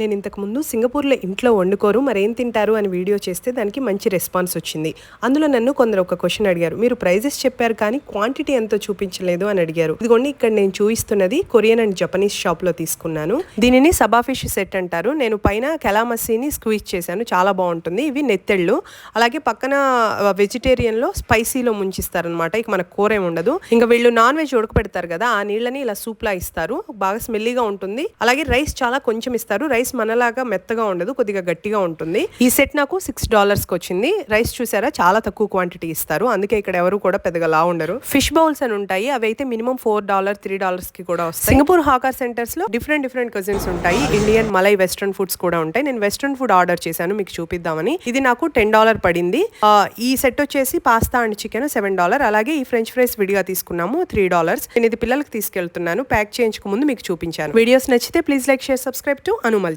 నేను ఇంతకు ముందు సింగపూర్లో ఇంట్లో వండుకోరు మరేం తింటారు అని వీడియో చేస్తే దానికి మంచి రెస్పాన్స్ వచ్చింది. అందులో నన్ను కొందరు ఒక క్వశ్చన్ అడిగారు మీరు ప్రైజెస్ చెప్పారు కానీ క్వాంటిటీ ఎంతో చూపించలేదు అని అడిగారు. ఇదిగోండి ఇక్కడ నేను చూపిస్తున్నది కొరియన్ అండ్ జపనీస్ షాప్లో తీసుకున్నాను. దీనిని సబాఫిష్ సెట్ అంటారు. నేను పైన కెలామసీని స్క్వీజ్ చేశాను చాలా బాగుంటుంది. ఇవి నెత్తెళ్ళు. అలాగే పక్కన వెజిటేరియన్లో స్పైసీలో ముంచిస్తారనమాట ఇక మనకు కూర ఏమి ఉండదు. ఇంకా వీళ్ళు నాన్ వెజ్ ఉడకపెడతారు కదా ఆ నీళ్ళని ఇలా సూప్ లా ఇస్తారు. బాగా స్మెల్లీగా ఉంటుంది. అలాగే రైస్ చాలా కొంచెం ఇస్తారు. రైస్ మనలాగా మెత్తగా ఉండదు కొద్దిగా గట్టిగా ఉంటుంది. ఈ సెట్ నాకు సిక్స్ డాలర్స్కి వచ్చింది. రైస్ చూసారా? చాలా తక్కువ క్వాంటిటీ ఇస్తారు. అందుకే ఇక్కడ ఎవరు కూడా పెద్దగా లా ఉండరు. ఫిష్ బౌల్స్ అని ఉంటాయి. అవి అయితే మినిమం ఫోర్ డాలర్ త్రీ డాలర్స్కి కూడా వస్తాయి. సింగపూర్ హాకర్ సెంటర్స్లో డిఫరెంట్ డిఫరెంట్ కజిన్స్ ఉంటాయి. ఇండియన్ మలై వెస్ట్రన్ ఫుడ్స్ కూడా ఉంటాయి. నేను వెస్ట్రన్ ఫుడ్ ఆర్డర్ చేశాను. మీకు చూపిద్దామని. ఇది నాకు టెన్ డాలర్ పడింది. ఈ సెట్ వచ్చేసి pasta and chicken seven dollar అలాగే ఈ ఫ్రెంచ్ ఫ్రైస్ విడిగా తీసుకున్నాము త్రీ డాలర్స్ నేను ఇది పిల్లలకు తీసుకెళ్తున్నాను. ప్యాక్ చేయించక ముందు మీకు చూపించాను. వీడియోస్ నచ్చితే please like share subscribe to అనుమల్